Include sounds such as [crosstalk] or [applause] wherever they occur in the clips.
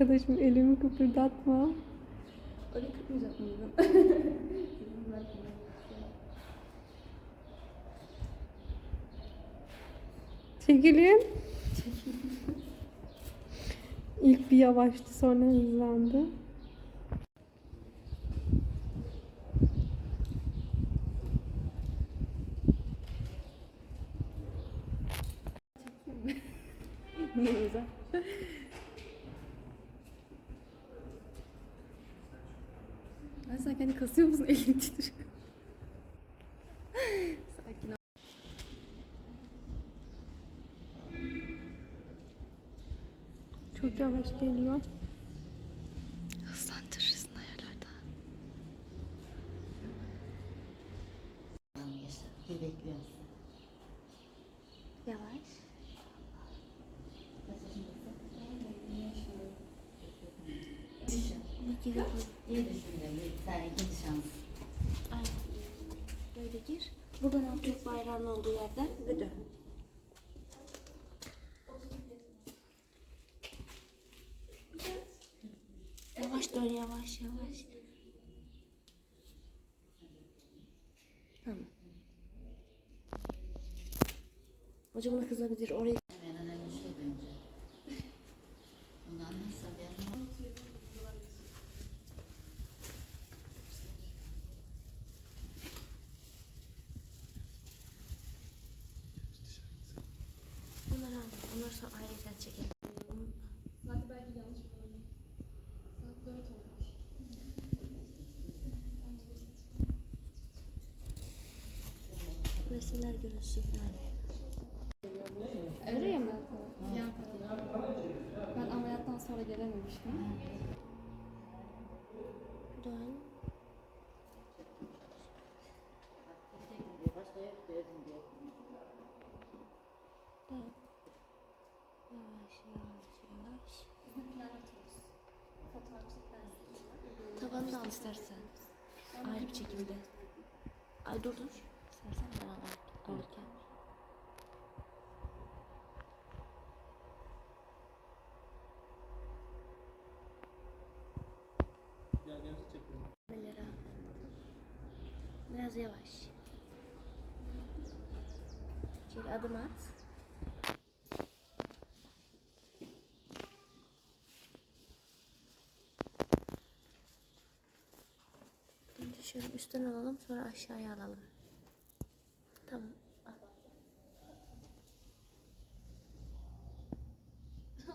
Arkadaşım elimi kıpırdatma. Öyle mıydın? [laughs] Çekilin. İlk bir yavaştı sonra hızlandı. [laughs] Niye kendi kasıyor musun? [laughs] Elin titriyor. Sakin ol. Çok yavaş geliyor. Hızlandırırsın ayarlarda. Bir bekliyoruz. Yavaş. Bu gibi İyi düşündüm. Bir tane ikinci şans. Aynen. Böyle gir. Buradan al Türk bayrağının olduğu yerden ve dön. Yavaş dön yavaş yavaş. Tamam. Hocam bunu kızabilir. Oraya Resimler görünsün yani. Öyle mi? Ya. Ben ameliyattan sonra gelememiştim. Dön. Dön. Yavaş yavaş yavaş. Tabanını al istersen. Ayrı bir şekilde. Ay dur dur. İstersen ben al- alırken. Kamera. Biraz yavaş. Şöyle adım at. Önce şöyle üstten alalım sonra aşağıya alalım. Tamam. al. [laughs]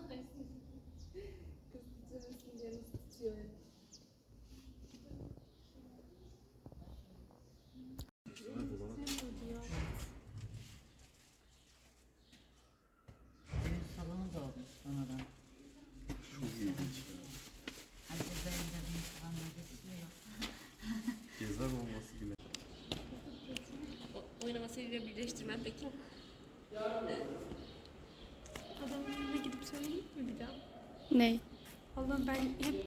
Düğün Oynamasıyla birleştirmem peki. Adamın yanına gidip söyleyeyim mi bir daha? Ne? Allah ben hep